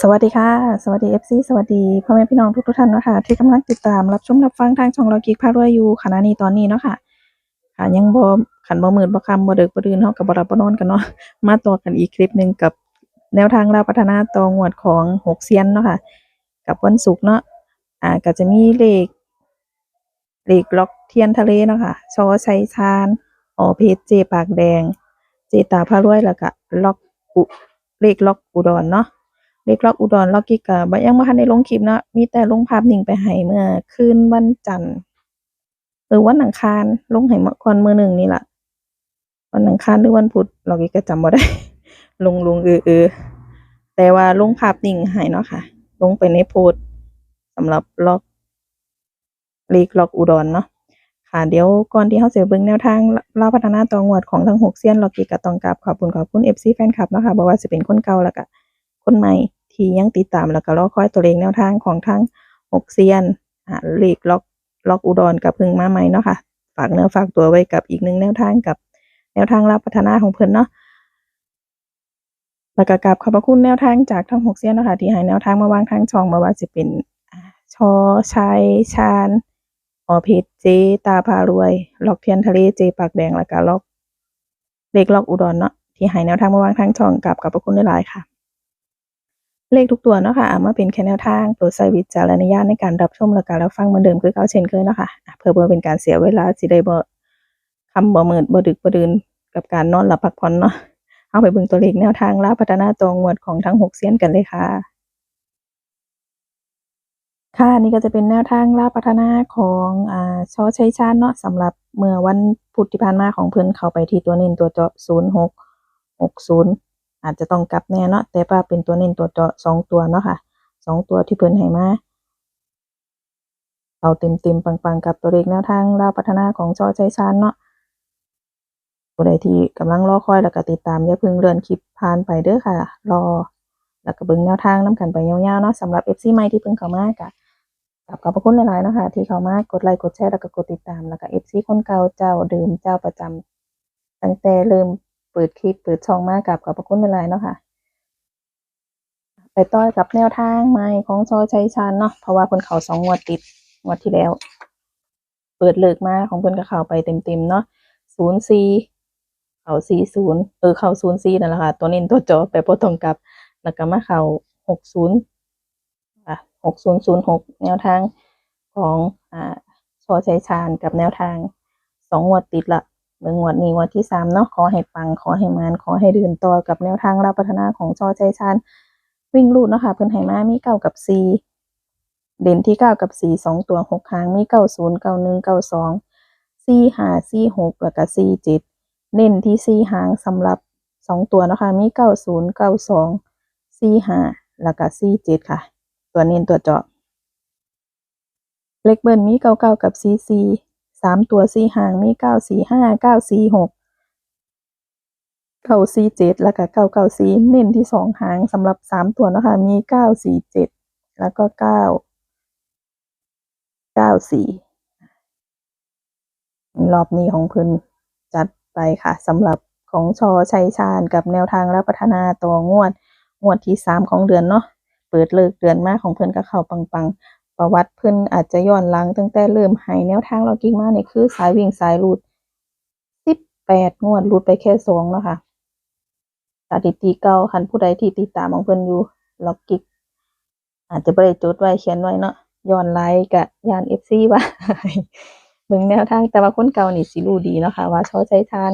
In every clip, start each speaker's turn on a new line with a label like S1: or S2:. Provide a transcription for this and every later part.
S1: สวัสดีค่ะ สวัสดี FC สวัสดีพ่อแม่พี่น้องทุกทุกท่านนะคะที่กำลังติดตามรับชมรับฟังทางช่องเรากิกพารวยอยู่ขณะนี้ตอนนี้เนาะค่ะค่ะยังบ่ขันบ่มืดบ่คำบ่ดึกบ่ดื่นเฮาก็บ่หลับบ่นอนกันเนาะมาต่อกันอีกคลิปหนึ่งกับแนวทางราพัฒนาตองวดของหกเซียนเนาะค่ะกับวันศุกร์เนาะอ่าก็จะมีเลขเลขล็อกเทียนทะเลเนาะค่ะชอชัยชาญออเพชรเจปากแดง เจตาพารวยแล้วก็ล็อกอุเลขล็อกอุดรเนาะ เด็กล็อกอุดรล็อกกิกะบ่ยังบ่ทันได้ลงคลิปเนาะมีแต่ลงภาพนิ่งไปให้เมื่อคืนวันจันทร์หรือวันอังคารลงให้เมื่อก่อนมื้อหนึ่งนี่แหละวันอังคารหรือวันพุธล็อกกิกะจำบ่ได้ ลงลงเออเออแต่ว่าลงภาพนิ่งให้เนาะค่ะ ลงไปในโพสสำหรับล็อกเลขล็อกอุดรเนาะค่ะเดี๋ยวก่อนที่เฮาเสิไปเบิ่งแนวทางล่าพัฒนาต่องวดของทั้งหกเซียนล็อกกิกะตองกราบขอบคุณขอบคุณ FC แฟนคลับเนาะค่ะบ่ว่าสิเป็นคนเก่าแล้วก็ คนใหม่ที่ยังติดตามแล้วก็รอคอยตัวเลขแนวทางของทั้งหกเซียนอ่าเลขล็อกล็อกอุดรกับพึ่งมาใหม่เนาะค่ะฝากเนื้อฝากตัวไว้กับอีกหนึ่งแนวทางกับแนวทางรับพัฒนาของเพิ่นเนาะแล้วก็กราบขอบพระคุณแนวทางจากทั้งหกเซียนเนาะค่ะที่ให้แนวทางมาวางทางช่องมาว่าสิเป็นชอชัยชาญออเพชรเจตาพารวย ล็อกเทียนทะเลเจปากแดงแล้วก็ล็อกเลขล็อกอุดรเนาะที่ให้แนวทางมาวางทางช่องกับขอบพระคุณหลายค่ะ เลขทุกตัวเนาะค่ะอ่าเมื่อเป็นแค่แนวทางโปรดใช้วิจารณญาณในการรับชมและการรับฟังเหมือนเดิมคือเก่าเช่นเคยเนาะค่ะอะเพื่อบ่เป็นการเสียเวลาสิได้บ่คำบ่มืดบ่ดึกบ่ดื่นกับการนอนหลับพักผ่อนเนาะเอาไปเบิ่งตัวเลขแนวทางลาพัฒนาตัวงวดของทั้งหกเซียนกันเลยค่ะค่ะนี่ก็จะเป็นแนวทางลาพัฒนาของอ่าชอชัยชาญเนาะสำหรับเมื่อวันพุธที่ผ่านมาของเพิ่อนเข้าไปที่ตัวเน้นตัวเจาะ0660 อาจจะต้องกลับแน่เนาะแต่ว่าเป็นตัวเน้นตัวเจาะสองตัวเนาะค่ะสองตัวที่เพิ่นให้มาเอาเต็มเต็มปังๆ กับตัวเลขแนวทางลาวพัฒนาของชอชัยชาญเนาะผู้ใดที่กำลังรอคอยแล้วก็ติดตามอย่าเพิ่งเลื่อนคลิปผ่านไปเด้อค่ะ รอ แล้วก็เบิ่งแนวทางนํกันไปยาวๆเนาะสำหรับ FC ใหม่ที่เพิ่งเข้ามาก็กับขอบพระคุณหลายๆนะคะที่เข้ามากดไลค์กดแชร์แล้วก็กดติดตามแล้วก็ FC คนเก่าเจ้าเดิมเจ้าประจำตั้งแต่เริ่ม เปิดคลิปเปิดช่องมากับขอบพระคุณหลายๆเนาะค่ะ ไปต่อกับแนวทางใหม่ของชอชัยชาญเนาะเพราะว่าเพิ่นเขาสองงวดติดงวดที่แล้ว เปิดเลิกมาของเพิ่นก็เขาไปเต็มๆเนาะ04เข้า40เออเขา04นั่นแหละค่ะ ตัวน้นตัวจอไปบ่ต้องกับ แล้วก็มาเข้า60อะ6006แนวทางของอ่าชอชัยชาญกับแนวทางสองงวดติดละ เบิ่งงวดนี้งวดที่สามเนาะขอให้ปังขอให้มานขอให้เดินต่อกับแนวทางรับพัฒนาของชอชัยชาญวิ่งรูดเนาะค่ะเพิ่นให้มามีเก้ากับสี่เด่นที่เก้ากับสี่สองตัวหกครั้งมีเก้าศูนย์เก้าหนึ่งเก้าสองสี่ห้าสี่หกแล้วก็สี่เจ็ดเน้นที่สี่หางสำหรับสองตัวเนาะคะมีเก้าศูนย์เก้าสองสี่ห้าแล้วก็สี่เจ็ดค่ะ ตัวเน้นตัวเจาะเลขเบิ้ลมีเก้าเก้ากับสี่สี่ สามตัวสี่หางมีเก้าสี่ห้าเก้าสี่หกเก้าสี่เจ็ดแล้วก็เก้าเก้าสี่เน้นที่สองหางสำหรับสามตัวนะคะ มีเก้าสี่เจ็ดแล้วก็เก้าเก้าสี่รอบนี้ของเพิ่นจัดไปค่ะสำหรับของชอชัยชาญกับแนวทางและพัฒนาตัวงวด งวดที่สามของเดือนเนาะเปิดเลิกเดือนมาของเพิ่อนก็เข้าปังๆ ประวัติเพิ่นอาจจะย้อนหลังตั้งแต่เริ่มให้แนวทางเรากิ่งมาเนี่ยคือสายวิ่งสายรูดสิบแปดงวดรูดไปแค่สองแล้วค่ะสถิติเก่าคันผู้ใดที่ติดตามของเพิ่นอยู่ล็อกกิกอาจจะได้จดไว้เขียนไว้เนาะย้อนไลน์กะยาน FC ว่าเบิ่งแนวทางแต่ว่าคนเก่านี่สิรู้ดีเนาะค่ะว่าชอใจทาน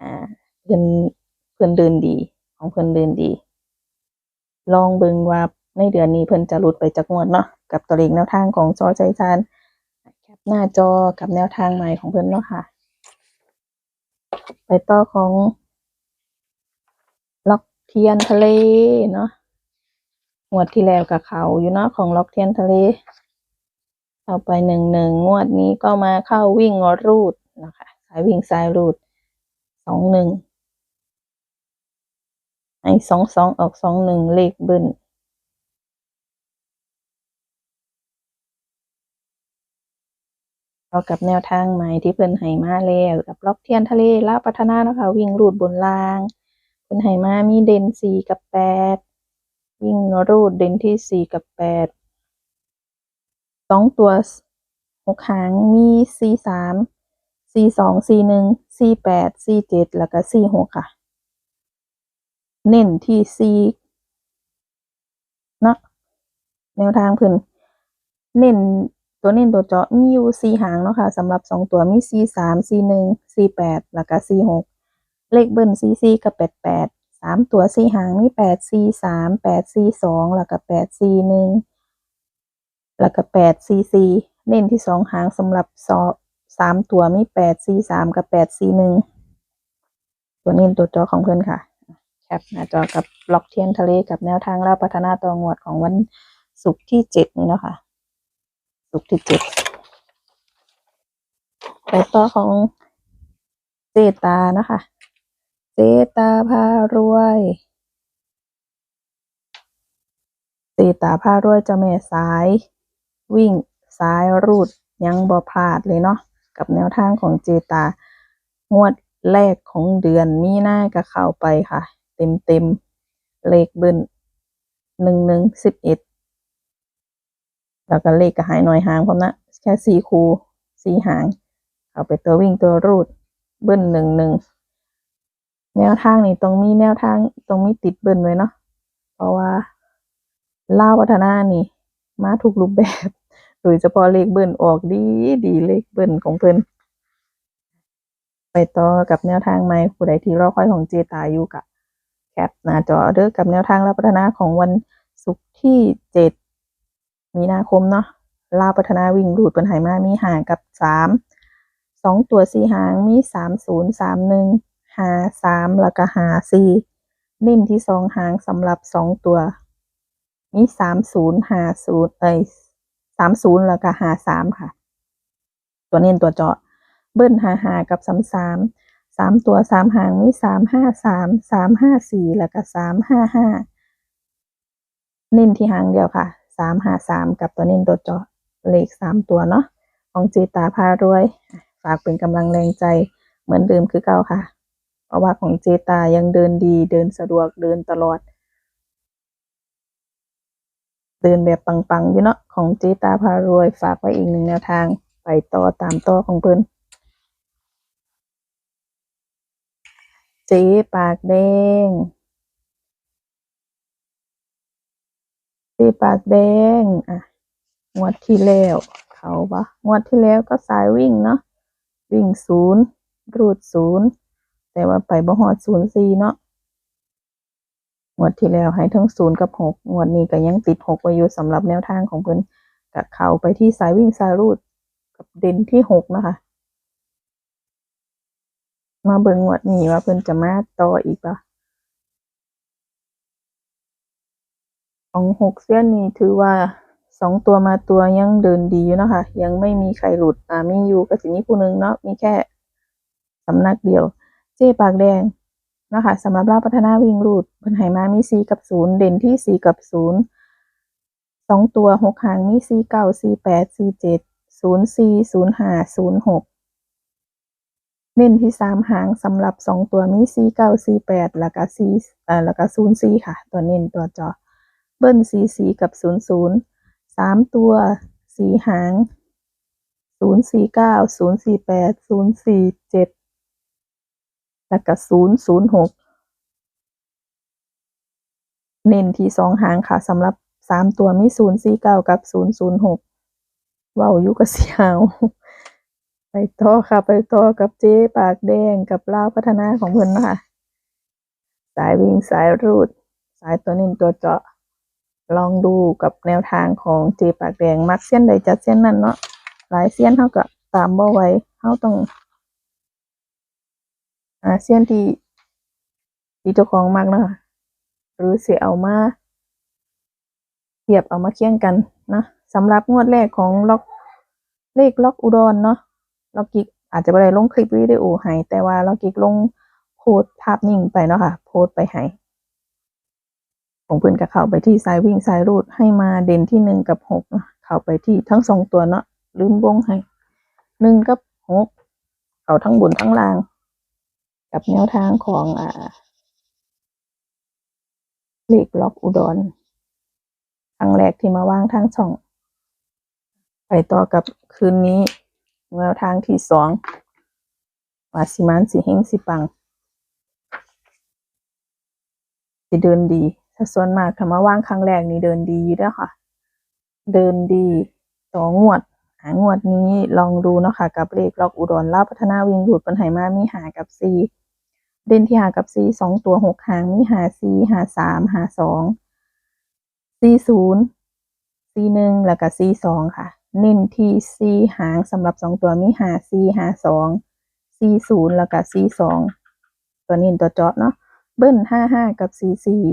S1: อ่าเพิ่นเพิ่นเดินดีของเพิ่นเดินดี ลองเบิ่งว่า ในเดือนนี้เพิ่นจะหลุดไปจากงวดเนาะกับตัวเลขแนวทางของชอใจทานแคปหน้าจอกับแนวทางใหม่ของเพิ่นเนาะค่ะ ไปต่อของล็อกเทียนทะเลเนาะงวดที่แล้วกับเขาอยู่เนาะของล็อกเทียนทะเลเอาไปหนึ่งหนึ่งงวดนี้ก็มาเข้าวิ่งรูดนะคะสายวิ่งสายรูดสองหนึ่งไอ้สองสองออกสองหนึ่งเลขบิ้ล เอากับแนวทางใหม่ที่เพิ่นให้มาแล้วกับล็อกเทียนทะเลลาวพัฒนาเนาะคะวิ่งรูดบนล่าง เพิ่นให้มามีเด่นสี่กับแปดวิ่งรูดเด่นที่สี่กับแปดสองตัวหกหางมีสี่สามสี่สองสี่หนึ่งสี่แปดสี่เจ็ดแล้วก็สี่หกค่ะ เน้นที่สี่เนาะแนวทางเพิ่นเน้น ตัวเน้นตัวเจาะมีอยู่สี่หางเนาะค่ะสำหรับสองตัวมีสี่สามสี่หนึ่งสี่แปดแล้วก็สี่หกเลขเบิ้ลสี่สี่กับแปดแปดสามตัวสี่หางมีแปดสี่สามแปดสี่สองแล้วก็แปดสี่หนึ่งแล้วก็แปดสี่สี่เน้นที่สองหางสำหรับสอสามตัวมีแปดสี่สามกับแปดสี่หนึ่งตัวเน้นตัวเจาะของเพื่อนค่ะแคปหน้าจอกับล็อกเทียนทะเลกับแนวทางเล่าพัฒนาตัวงวดของวันศุกร์ที่เจ็ดนี้เนาะคะ่ะ ศุกร์ที่เจ็ดไปต่อของเจตานะคะ เจตาพารวยเจตาพารวยจะแม่สาย วิ่งสายรูดยังบ่พลาดเลยเนาะกับแนวทางของเจตางวดแรกของเดือนมีหน้าก็เข้าไปค่ะ เต็มเต็มเลขเบิ้ลหนึ่งหนึ่งสิบเอ็ด แล้วก็เลขก็หายหน่อยหางพร้อมนะแค่สี่คูสี่หาง เอาไปตัววิ่งตัวรูดเบิ้ลหนึ่งหนึ่งแนวทางนี่ตรงมีแนวทางตรงมีติดเบิ้ลไว้เนาะเพราะว่าล่าวัฒนานี่ มาถูกรูปแบบ โดยเฉพาะเลขเบิ้ลออกดีดีเลขเบิ้ลของเพิ่นไปต่อกับแนวทางใหม่ผู้ใดที่รอคอยของเจตาอยู่กับแคปหน้าจอเด้อกับแนวทางรับพัฒนาของวันศุกร์ที่เจ็ด มีนาคมเนาะลาวพัฒนาวิ่งรูดเป็นไหมามีหางกับสามสองตัวสี่หางมีสามศูนย์สามหนึ่งหาสามแล้วก็หาสี่เน้นที่สองหางสำหรับสองตัว มีสามศูนย์หาศูนย์เอ้ยสามศูนย์แล้วก็หาสามค่ะ ตัวเน้นตัวเจาะ เบิ้ลหาหากับสามสามสามตัวสามหางมีสามห้าสามสามห้าสี่แล้วก็สามห้าห้าเน้นที่หางเดียวค่ะ สามห้าสามกับตัวเน้นตัวจาะเลขสามตัวเนาะของเจตาพารวย ฝากเป็นกำลังแรงใจเหมือนเดิมคือเก่าค่ะ เพราะว่าของเจตายังเดินดีเดินสะดวกเดินตลอด เดินแบบปังๆอยู่เนาะของเจตาพารวย ฝากไว้อีกหนึ่งแนวทางไปต่อตามต่อของเพิ่อนเจ๊ปากแดง เจ๊ปากแดง อะ งวดที่แล้ว เขาปะงวดที่แล้วก็สายวิ่งเนาะ วิ่งศูนย์รูดศูนย์ แต่ว่าไปบ่ฮอดศูนย์สี่เนาะ งวดที่แล้วให้ทั้งศูนย์กับหกงวดนี้ก็ยังติดหกไว้อยู่สำหรับแนวทางของเพิ่นกับเขาไปที่สายวิ่งสายรูด กับเด่นที่หกนะคะ มาเบิ่งงวดนี้ว่าเพิ่นจะมาต่ออีกปะ ของหกเส้นนี้ถือว่าสองตัวมาตัวยังเดินดีอยู่นะคะ ยังไม่มีใครหลุดอ่ามีอยู่ก็สิมีผู้หนึ่งเนาะมีแค่สำนักเดียว เจ๊ปากแดงนะคะสำหรับลาพัฒนาวิ่งรูดเพิ่นให้มามีสี่กับศูนย์เด่นที่สี่กับศูนย์สองตัวหกหางมีสี่เก้าสี่แปดสี่เจ็ดศูนย์สี่ศูนย์ห้าศูนย์หกเน้นที่สามหางสำหรับสองตัวมีสี่เก้าสี่แปดแล้วก็สี่เอ่อแล้วก็ศูนย์สี่ค่ะ ตัวเน้นตัวจอ เบิ้ลสี่สี่กับศูนย์ศูนย์สามตัวสีหางศูนย์สี่เก้าศูนย์สี่แปดศูนย์สี่เจ็ดแล้วก็ศูนย์ศูนย์หกเน้นที่สองหางค่ะสำหรับสามตัวมีศูนย์สี่เก้ากับศูนย์ศูนย์หกเว้าอยู่กับเสียวไปต่อค่ะ ไปต่อกับเจ๊ปากแดงกับเล่าพัฒนาของเพิ่นนะคะสายวิ่งสายรูด สายตัวเน้นตัวเจาะ ลองดูกับแนวทางของเจ๊ปากแดงมักเส้นใดจัดเส้นนั้นเนาะหลายเส้นเท่ากับตามบ่ไหวเท่าต้องหาเส้นที่ที่เจ้าของมักนะคะหรือเสียเอามาเทียบเอามาเคียงกันนะสำหรับงวดแรกของล็อกเลขล็อกอุดรเนาะเรากิกอาจจะไม่ได้ลงคลิปวิดีโอให้แต่ว่าเรากิกลงโพสภาพนิ่งไปเนาะค่ะโพสไปให้ ของเพื่อนกับเขาไปที่สายวิ่งสายรูดให้มาเด่นที่หนึ่งกับหกเขาไปที่ทั้งสองตัวเนาะลืมวงให้หนึ่งกับหกเขาทั้งบนทั้งล่าง กับแนวทางของอ่าเลขล็อกอุดรรั้งแรกที่มาว่างทางช่อง ไปต่อกับคืนนี้แนวทางที่สองวาสิมานสิเฮงสิปังสิเดินดี ถ้าส่วนมากถ้ามาว่างครั้งแรกนี่เดินดีอยู่ด้วยค่ะ เดินดีต่องวด หางวดนี้ลองดูเนาะค่ะ กับเลขล็อกอุดรลาพัฒนาวิ่งหลุดปัญหามามีหากับซีเด่นที่หากับซีสองตัวหกหางมีหาซีหาสามหาสองซีศูนย์ซีหนึ่งแล้วก็ซีสองค่ะ เน้นที่ซีหางสำหรับสองตัวมีหาซีหาสองซีศูนย์แล้วก็ซีสองตัวเน้นตัวเจาะเนาะเบิ้ลห้าห้ากับสี่สี่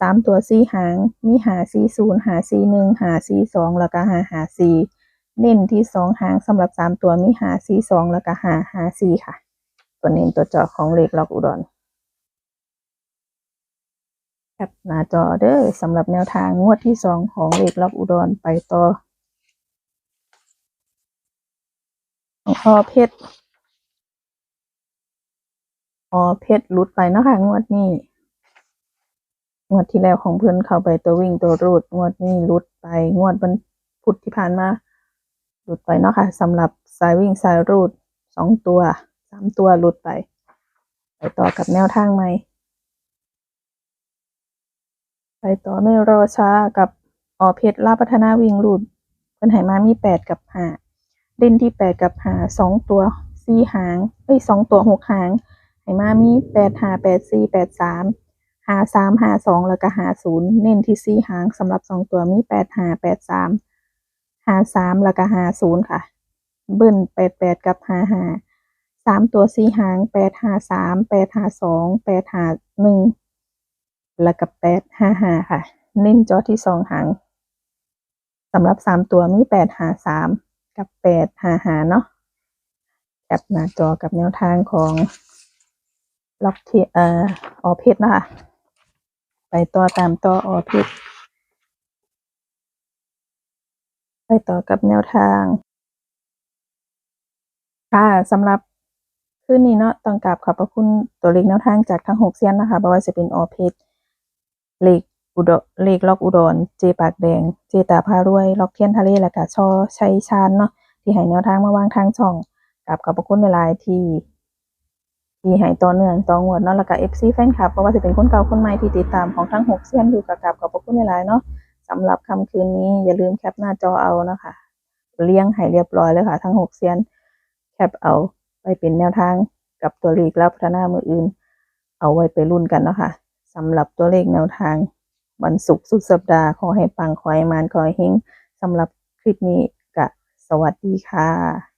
S1: สามตัวสี่หาง มีหาสี่ศูนย์หาสี่หนึ่งหาสี่สองแล้วก็หาหาสี่เน้นที่สองหางสำหรับสามตัวมีหาสี่สองแล้วก็หาหาสี่ค่ะ ตัวเน้นตัวเจาะของเลขล็อกอุดรแคปหน้าจอเด้อสำหรับแนวทางงวดที่สองของเลขล็อกอุดรไปต่อของพ่อเพชรพอเพชรลุดไปเนาะค่ะงวดนี้ งวดที่แล้วของเพื่อนเข้าไปตัววิ่งตัวรูด งวดนี้หลุดไปงวดวันพุธที่ผ่านมาหลุดไปเนาะค่ะสำหรับสายวิ่งสายรูดสองตัวสามตัวหลุดไป ไปต่อกับแนวทางใหม่ไปต่อไม่รอช้ากับออเพชรลาพัฒนาวิ่งรูดเพื่อนไหมามีแปดกับหาเด่นที่แปดกับหาสองตัวสี่หางเอ้ยสองตัวหกหางไหมามีแปดหาแปดสี่แปดสาม หาสามหาสองแล้วก็หาศูนย์เน้นที่สี่หางสำหรับสองตัวมีแปดหาแปดสามหาสามแล้วก็หาศูนย์ค่ะ เบิ้ลแปดแปดกับหาหาสามตัวสี่หางแปดหาสามแปดหาสองแปดหาหนึ่งแล้วก็แปดหาหาค่ะ เน้นจอที่สองหางสำหรับสามตัวมีแปดหาสามกับแปดหาหาเนาะแคปหน้าจอกับแนวทางของล็อกที่เอ่อออเพชรนะคะ ไปต่อตามต่อออพชรไปต่อกับแนวทาง ค่ะสำหรับคืนนี้เนาะต้องกราบขอบพระคุณตัวเลขแนวทางจากทั้งหกเซียนนะคะบ่ว่าจะเป็นออพชรเลขอุดรเลขล็อกอุดรเจปากแดง เจตาพารวย ล็อกเทียนทะเลและก็ชอชัยชาญเนาะที่ให้แนวทางมาวางทางช่องกราบขอบพระคุณในลน์ที่ ที่ให้ต่อเนื่องต่องวดเนาะแล้วก็ FC แฟนคลับเพราะว่าจะเป็นคนเก่าคนใหม่ที่ติดตามของทั้งหกเซียนอยู่กับกับขอบพระคุณหลายๆเนาะสำหรับค่ำคืนนี้อย่าลืมแคปหน้าจอเอานะคะเลี้ยงให้เรียบร้อยเลยค่ะ ทั้งหกเซียนแคปเอาไปเป็นแนวทางกับตัวเลขแล้วพัฒนามืออื่น เอาไว้ไปรุ่นกันเนาะค่ะสำหรับตัวเลขแนวทางวันศุกร์สุดสัปดาห์ขอให้ปังขอให้มานขอให้เฮงสำหรับคลิปนี้กะสวัสดีค่ะ